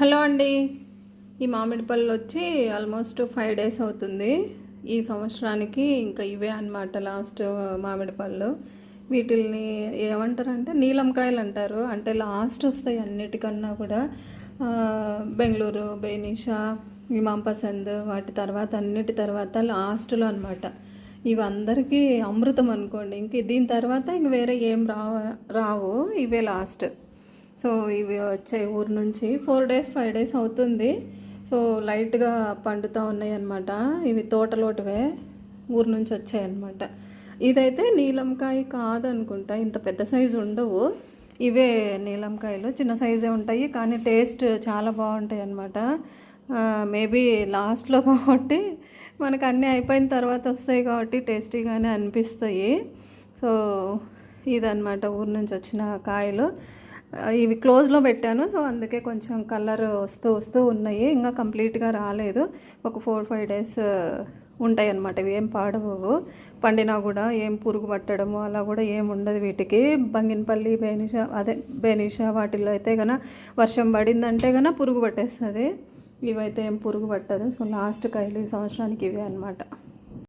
Hello అండి. ఈ మామిడి పళ్ళు వచ్చి ఆల్మోస్ట్ ఫైవ్ డేస్ అవుతుంది. ఈ సంవత్సరానికి ఇంకా ఇవే అనమాట లాస్ట్ మామిడి పళ్ళు. వీటిల్ని ఏమంటారంటే నీలంకాయలు అంటారు. అంటే లాస్ట్ వస్తాయి అన్నిటికన్నా కూడా. ఆ, బెంగళూరు బేనిషా ఇమాంపసంద్ వాటి తర్వాత అన్నిటి తర్వాత లాస్ట్లో అనమాట ఇవి అందరికీ అమృతం అనుకోండి. ఇంక దీని తర్వాత ఇంక వేరే ఏం రావ రావు. ఇవే లాస్ట్. సో ఇవి వచ్చాయి ఊరు నుంచి ఫోర్ డేస్ ఫైవ్ డేస్ అవుతుంది. సో లైట్గా పండుతూ ఉన్నాయి అన్నమాట ఇవి తోటలోటివే ఊరు నుంచి వచ్చాయి అన్నమాట ఇదైతే నీలంకాయ కాదనుకుంటా ఇంత పెద్ద సైజు ఉండవు. ఇవే నీలంకాయలు చిన్న సైజే ఉంటాయి కానీ టేస్ట్ చాలా బాగుంటాయి అన్నమాట మేబీ లాస్ట్లో కాబట్టి మనకు అన్నీ అయిపోయిన తర్వాత వస్తాయి కాబట్టి టేస్టీగానే అనిపిస్తాయి. సో ఇదన్నమాట ఊరు నుంచి వచ్చిన కాయలు. ఇవి క్లోజ్లో పెట్టాను. సో అందుకే కొంచెం కలర్ వస్తూ వస్తూ ఉన్నాయి. ఇంకా కంప్లీట్గా రాలేదు. ఒక ఫోర్ ఫైవ్ డేస్ ఉంటాయి అన్నమాట. ఇవి ఏం పాడవు పండినా కూడా ఏం పురుగు పట్టడము అలా కూడా ఏం ఉండదు వీటికి. బంగినపల్లి బేనిష అదే బేనిష వాటిల్లో అయితే గన వర్షం పడిందంటే గన పురుగు పట్టేస్తుంది. ఇవైతే ఏం పురుగు పట్టదు. సో లాస్ట్ కైలు ఈ సంవత్సరానికి ఇవే అనమాట